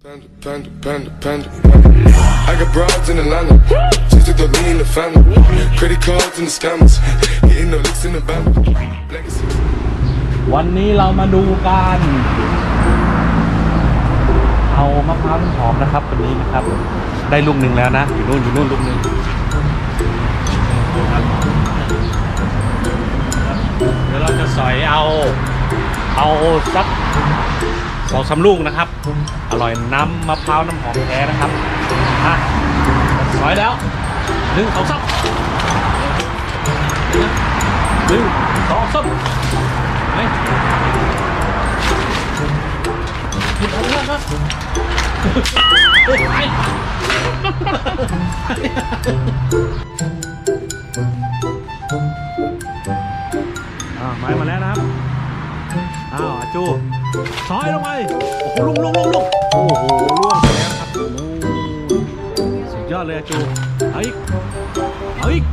Panda, panda, panda, panda. I got broads in Atlanta. Just to throw me in the family. Credit cards and the scammers. Hitting the licks in the band. Legacy. วันนี้เรามาดูกันเอามะพร้าวน้ำหอมนะครับวันนี้นะครับ ได้ลูกหนึ่งแล้วนะ อยู่นู่นอยู่นู่นลูกหนึ่งเดี๋ยวเราจะสอยเอา เอาสัก สองสาลูกนะครับ อร่อยน้ำมะพร้าวน้ำหอมแท้นะครับอะสอยแล้วหนึ่งสองสามหนึ่งสองสามไปหยิบเอาแล้วครับไป จูซอยลงไปโอ้โหลุงลุงลุงลุงโอ้โหล่วงไปแล้วครับโอ้โหสุดยอดเลยอาจูเอาอีกเอาอีก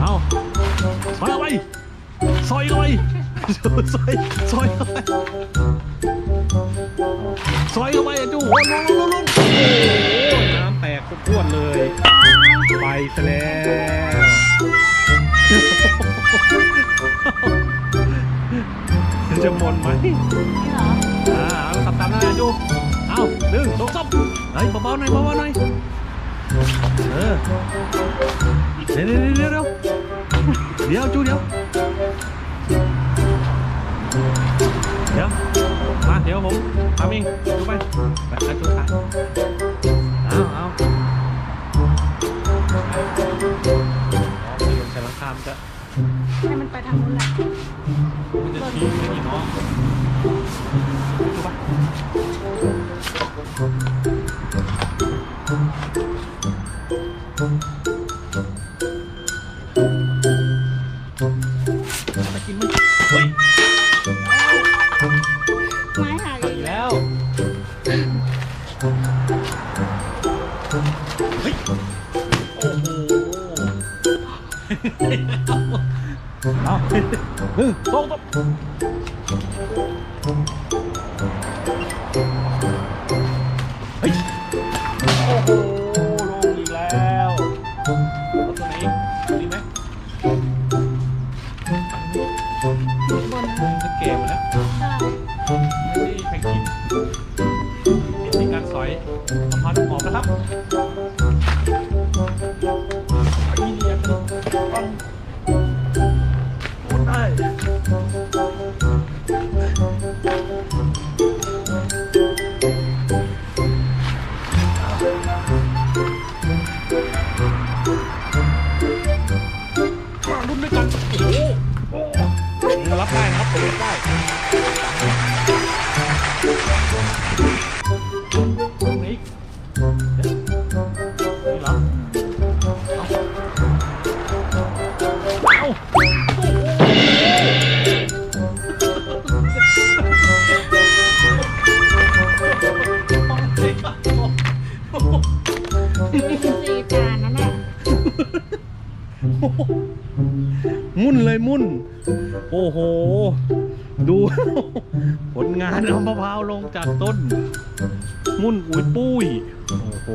เอาซอยเอาไปซอยเอาไปซอยซอยเอาไปซอยเอาไปอาจูโอ้โหลุงลุงลุงโอ้โหน้ำแตกพรวดเลยไปซะแล้ว จะหมนไหมอ่าเอาขับตามหน้าจูเอาหนึ่งสองสามเฮ้ยเบาๆหน่อยเบาๆหน่อยเออเดี๋ยวเดี๋ยวเดี๋ยวเดี๋ยวเดี๋ยวจูเดี๋ยวเดี๋ยวมาเดี๋ยวผมทำเองจูไปไปไปจูถ่ายเอาเอาเอาไปโยนใส่หลังคามนจะให้มันไปทางนู้นแหละ กินมั้ยเฮ้ยไม้หักอีกแล้ว เฮ้ย โอ้โหเอาหนึ่งสอง แข่งกินมีการสอยมะพร้าวน้ำหอมนะครับนี่เรียนต้องโอนได้มารุ่นด้วยกันโอ้โหรับได้นะครับผมรับได้ สี่จานนั่นแหละมุ่นเลยมุ่น โอ้โห ดู ผลงานเอามะพร้าวลงจากต้น มุ่นอุ้ยปุ้ย โอ้โห